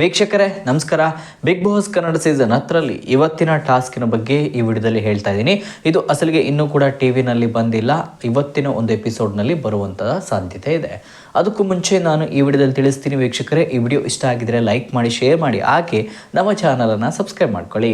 ವೀಕ್ಷಕರೇ, ನಮಸ್ಕಾರ. Big boss Kannada season ಹತ್ತರಲ್ಲಿ ಇವತ್ತಿನ ಟಾಸ್ಕಿನ ಬಗ್ಗೆ ಈ ವಿಡಿಯೋದಲ್ಲಿ ಹೇಳ್ತಾ ಇದ್ದೀನಿ. ಇದು ಅಸಲಿಗೆ ಇನ್ನೂ ಕೂಡ ಟಿ ವಿನಲ್ಲಿ ಬಂದಿಲ್ಲ. ಇವತ್ತಿನ ಒಂದು ಎಪಿಸೋಡ್ನಲ್ಲಿ ಬರುವಂತಹ ಸಾಧ್ಯತೆ ಇದೆ. ಅದಕ್ಕೂ ಮುಂಚೆ ನಾನು ಈ ವಿಡಿಯೋದಲ್ಲಿ ತಿಳಿಸ್ತೀನಿ ವೀಕ್ಷಕರೇ, ಈ ವಿಡಿಯೋ ಇಷ್ಟ ಆಗಿದ್ರೆ ಲೈಕ್ ಮಾಡಿ, ಶೇರ್ ಮಾಡಿ. ಹಾಕಿ ನಮ್ಮ ಚಾನಲನ್ನು ಸಬ್ಸ್ಕ್ರೈಬ್ ಮಾಡ್ಕೊಳ್ಳಿ.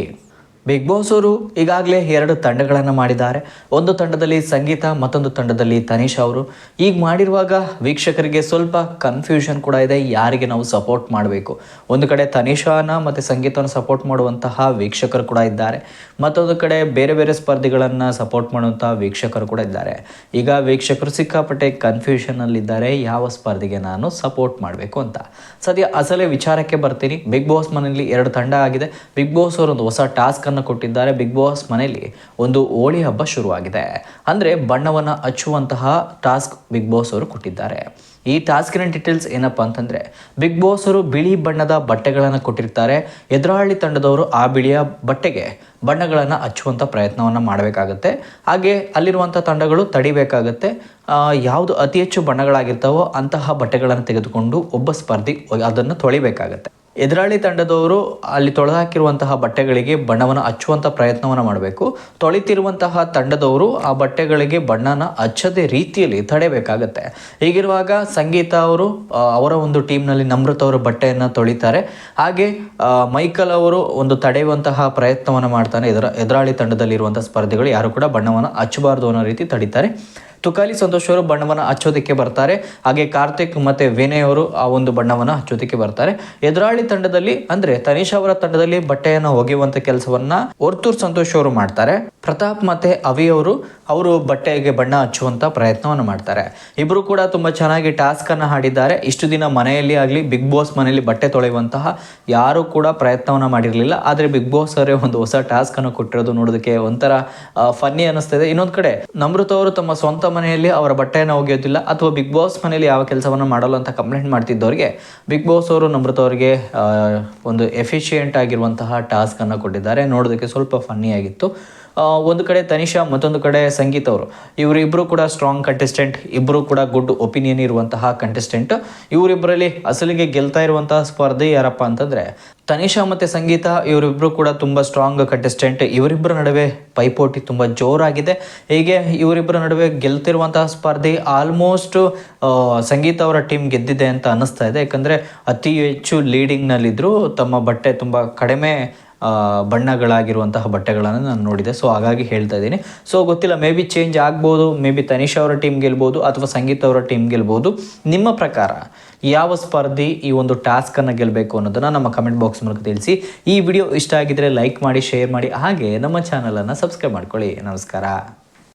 ಬಿಗ್ ಬಾಸ್ ಅವರು ಈಗಾಗಲೇ ಎರಡು ತಂಡಗಳನ್ನು ಮಾಡಿದ್ದಾರೆ. ಒಂದು ತಂಡದಲ್ಲಿ ಸಂಗೀತ, ಮತ್ತೊಂದು ತಂಡದಲ್ಲಿ ತನಿಷ್ ಅವರು. ಈಗ ಮಾಡಿರುವಾಗ ವೀಕ್ಷಕರಿಗೆ ಸ್ವಲ್ಪ ಕನ್ಫ್ಯೂಷನ್ ಕೂಡ ಇದೆ. ಯಾರಿಗೆ ನಾವು ಸಪೋರ್ಟ್ ಮಾಡಬೇಕು? ಒಂದು ಕಡೆ ತನಿಷಾನ ಮತ್ತು ಸಂಗೀತವನ್ನು ಸಪೋರ್ಟ್ ಮಾಡುವಂತಹ ವೀಕ್ಷಕರು ಕೂಡ ಇದ್ದಾರೆ. ಮತ್ತೊಂದು ಕಡೆ ಬೇರೆ ಬೇರೆ ಸ್ಪರ್ಧಿಗಳನ್ನು ಸಪೋರ್ಟ್ ಮಾಡುವಂತಹ ವೀಕ್ಷಕರು ಕೂಡ ಇದ್ದಾರೆ. ಈಗ ವೀಕ್ಷಕರು ಸಿಕ್ಕಾಪಟ್ಟೆ ಕನ್ಫ್ಯೂಷನಲ್ಲಿದ್ದಾರೆ ಯಾವ ಸ್ಪರ್ಧೆಗೆ ನಾನು ಸಪೋರ್ಟ್ ಮಾಡಬೇಕು ಅಂತ. ಸದ್ಯ ಅಸಲೇ ವಿಚಾರಕ್ಕೆ ಬರ್ತೀನಿ. ಬಿಗ್ ಬಾಸ್ ಮನೆಯಲ್ಲಿ ಎರಡು ತಂಡ ಆಗಿದೆ. ಬಿಗ್ ಬಾಸ್ ಅವರು ಒಂದು ಹೊಸ ಟಾಸ್ಕ್ ಕೊಟ್ಟಿದ್ದಾರೆ ಬಿಗ್ ಬಾಸ್ ಮನೆಯಲ್ಲಿ ಒಂದು ಹೋಳಿ ಹಬ್ಬ ಶುರುವಾಗಿದೆ. ಅಂದರೆ ಬಣ್ಣವನ್ನು ಹಚ್ಚುವಂತಹ ಟಾಸ್ಕ್ ಬಿಗ್ ಬಾಸ್ ಅವರು ಕೊಟ್ಟಿದ್ದಾರೆ. ಈ ಟಾಸ್ಕಿನ ಡೀಟೇಲ್ಸ್ ಏನಪ್ಪ ಅಂತಂದರೆ ಬಿಗ್ ಬಾಸ್ ಅವರು ಬಿಳಿ ಬಣ್ಣದ ಬಟ್ಟೆಗಳನ್ನು ಕೊಟ್ಟಿರ್ತಾರೆ. ಎದುರಾಳಿ ತಂಡದವರು ಆ ಬಿಳಿಯ ಬಟ್ಟೆಗೆ ಬಣ್ಣಗಳನ್ನು ಹಚ್ಚುವಂಥ ಪ್ರಯತ್ನವನ್ನು ಮಾಡಬೇಕಾಗತ್ತೆ. ಹಾಗೆ ಅಲ್ಲಿರುವಂಥ ತಂಡಗಳು ತಡಿಬೇಕಾಗತ್ತೆ. ಯಾವುದು ಅತಿ ಹೆಚ್ಚು ಬಣ್ಣಗಳಾಗಿರ್ತಾವೋ ಅಂತಹ ಬಟ್ಟೆಗಳನ್ನು ತೆಗೆದುಕೊಂಡು ಒಬ್ಬ ಸ್ಪರ್ಧಿ ಅದನ್ನು ತೊಳಿಬೇಕಾಗತ್ತೆ. ಎದುರಾಳಿ ತಂಡದವರು ಅಲ್ಲಿ ತೊಳೆದಾಕಿರುವಂತಹ ಬಟ್ಟೆಗಳಿಗೆ ಬಣ್ಣವನ್ನು ಹಚ್ಚುವಂಥ ಪ್ರಯತ್ನವನ್ನು ಮಾಡಬೇಕು. ತೊಳಿತಿರುವಂತಹ ತಂಡದವರು ಆ ಬಟ್ಟೆಗಳಿಗೆ ಬಣ್ಣನ ಹಚ್ಚದೇ ರೀತಿಯಲ್ಲಿ ತಡೆಯಬೇಕಾಗತ್ತೆ. ಹೀಗಿರುವಾಗ ಸಂಗೀತ ಅವರು ಅವರ ಒಂದು ಟೀಮ್ನಲ್ಲಿ ನಮೃತ ಅವರು ಬಟ್ಟೆಯನ್ನು ತೊಳಿತಾರೆ. ಹಾಗೆ ಮೈಕಲ್ ಅವರು ಒಂದು ತಡೆಯುವಂತಹ ಪ್ರಯತ್ನವನ್ನು ಮಾಡ್ತಾನೆ. ಎದುರ, ಎದುರಾಳಿ ತಂಡದಲ್ಲಿರುವಂಥ ಸ್ಪರ್ಧಿಗಳು ಯಾರು ಕೂಡ ಬಣ್ಣವನ್ನು ಹಚ್ಚಬಾರ್ದು ಅನ್ನೋ ರೀತಿ ತಡೀತಾರೆ. ತುಕಾಲಿ ಸಂತೋಷ್ ಅವರು ಬಣ್ಣವನ್ನು ಹಚ್ಚೋದಕ್ಕೆ ಬರ್ತಾರೆ. ಹಾಗೆ ಕಾರ್ತಿಕ್ ಮತ್ತೆ ವಿನಯ್ ಅವರು ಆ ಒಂದು ಬಣ್ಣವನ್ನು ಹಚ್ಚೋದಕ್ಕೆ ಬರ್ತಾರೆ. ಎದುರಾಳಿ ತಂಡದಲ್ಲಿ ಅಂದ್ರೆ ತನೀಶ್ ಅವರ ತಂಡದಲ್ಲಿ ಬಟ್ಟೆಯನ್ನು ಒಗೆಯುವಂತ ಕೆಲಸವನ್ನ ಒರ್ತೂರ್ ಸಂತೋಷ್ ಅವರು ಮಾಡ್ತಾರೆ. ಪ್ರತಾಪ್ ಮತ್ತೆ ಅವಿ ಅವರು ಅವರು ಬಟ್ಟೆಗೆ ಬಣ್ಣ ಹಚ್ಚುವಂತ ಪ್ರಯತ್ನವನ್ನು ಮಾಡ್ತಾರೆ. ಇಬ್ರು ಕೂಡ ತುಂಬಾ ಚೆನ್ನಾಗಿ ಟಾಸ್ಕ್ ಅನ್ನ ಹಾಡಿದ್ದಾರೆ. ಇಷ್ಟು ದಿನ ಮನೆಯಲ್ಲಿ ಆಗಲಿ ಬಿಗ್ ಬಾಸ್ ಮನೆಯಲ್ಲಿ ಬಟ್ಟೆ ತೊಳೆಯುವಂತಹ ಯಾರು ಕೂಡ ಪ್ರಯತ್ನವನ್ನ ಮಾಡಿರಲಿಲ್ಲ. ಆದರೆ ಬಿಗ್ ಬಾಸ್ ಅವರೇ ಒಂದು ಹೊಸ ಟಾಸ್ಕ್ ಅನ್ನು ಕೊಟ್ಟಿರೋದು ನೋಡೋದಕ್ಕೆ ಒಂಥರ ಫನ್ನಿ ಅನ್ನಿಸ್ತದೆ. ಇನ್ನೊಂದು ಕಡೆ ನಮೃತ ಅವರು ತಮ್ಮ ಸ್ವಂತ ಮನೆಯಲ್ಲಿ ಅವರ ಬಟ್ಟೆಯನ್ನು ಒಗೆಯೋದಿಲ್ಲ ಅಥವಾ ಬಿಗ್ ಬಾಸ್ ಮನೆಯಲ್ಲಿ ಯಾವ ಕೆಲಸವನ್ನು ಮಾಡಲು ಅಂತ ಕಂಪ್ಲೇಂಟ್ ಮಾಡ್ತಿದ್ದವರಿಗೆ ಬಿಗ್ ಬಾಸ್ ಅವರು ನಮೃತ ಅವರಿಗೆ ಒಂದು ಎಫಿಷಿಯೆಂಟ್ ಆಗಿರುವಂತಹ ಟಾಸ್ಕ್ ಅನ್ನು ಕೊಟ್ಟಿದ್ದಾರೆ. ನೋಡೋದಕ್ಕೆ ಸ್ವಲ್ಪ ಫನ್ನಿ ಆಗಿತ್ತು. ಆ, ಒಂದು ಕಡೆ ತನಿಷಾ, ಮತ್ತೊಂದು ಕಡೆ ಸಂಗೀತ್ ಅವರು. ಇವರಿಬ್ಬರು ಕೂಡ ಸ್ಟ್ರಾಂಗ್ ಕಂಟೆಸ್ಟೆಂಟ್ ಇಬ್ಬರು ಕೂಡ ಗುಡ್ ಒಪಿನಿಯನ್ ಇರುವಂತಹ ಕಂಟೆಸ್ಟೆಂಟ್ ಇವರಿಬ್ಬರಲ್ಲಿ ಅಸಲಿಗೆ ಗೆಲ್ತಾ ಇರುವಂತಹ ಸ್ಪರ್ಧೆ ಯಾರಪ್ಪ ಅಂತಂದ್ರೆ, ತನಿಷಾ ಮತ್ತೆ ಸಂಗೀತ ಇವರಿಬ್ಬರು ಕೂಡ ತುಂಬ ಸ್ಟ್ರಾಂಗ್ ಕಂಟೆಸ್ಟೆಂಟ್ ಇವರಿಬ್ಬರ ನಡುವೆ ಪೈಪೋಟಿ ತುಂಬ ಜೋರಾಗಿದೆ. ಹೀಗೆ ಇವರಿಬ್ಬರ ನಡುವೆ ಗೆಲ್ತಿರುವಂತಹ ಸ್ಪರ್ಧೆ ಆಲ್ಮೋಸ್ಟ್ ಸಂಗೀತ ಅವರ ಟೀಮ್ ಗೆದ್ದಿದೆ ಅಂತ ಅನ್ನಿಸ್ತಾ ಇದೆ. ಯಾಕಂದರೆ ಅತಿ ಹೆಚ್ಚು ಲೀಡಿಂಗ್ನಲ್ಲಿದ್ದರು ತಮ್ಮ ಬಟ್ಟೆ ತುಂಬ ಕಡಿಮೆ ಬಣ್ಣಗಳಾಗಿರುವಂತಹ ಬಟ್ಟೆಗಳನ್ನು ನಾನು ನೋಡಿದೆ. ಸೊ ಹಾಗಾಗಿ ಹೇಳ್ತಾ ಇದ್ದೀನಿ. ಸೊ ಗೊತ್ತಿಲ್ಲ ಮೇ ಬಿ ಚೇಂಜ್ ಆಗ್ಬೋದು ಮೇ ಬಿ ತನಿಷಾ ಅವರ ಟೀಮ್ ಗೆಲ್ಬೋದು ಅಥವಾ ಸಂಗೀತ ಅವರ ಟೀಮ್ ಗೆಲ್ಬೋದು. ನಿಮ್ಮ ಪ್ರಕಾರ ಯಾವ ಸ್ಪರ್ಧಿ ಈ ಒಂದು ಟಾಸ್ಕನ್ನು ಗೆಲ್ಲಬೇಕು ಅನ್ನೋದನ್ನು ನಮ್ಮ ಕಮೆಂಟ್ ಬಾಕ್ಸ್ ಮೂಲಕ ತಿಳಿಸಿ. ಈ ವಿಡಿಯೋ ಇಷ್ಟ ಆಗಿದ್ರೆ ಲೈಕ್ ಮಾಡಿ ಶೇರ್ ಮಾಡಿ, ಹಾಗೆ ನಮ್ಮ ಚಾನಲನ್ನು ಸಬ್ಸ್ಕ್ರೈಬ್ ಮಾಡ್ಕೊಳ್ಳಿ. ನಮಸ್ಕಾರ.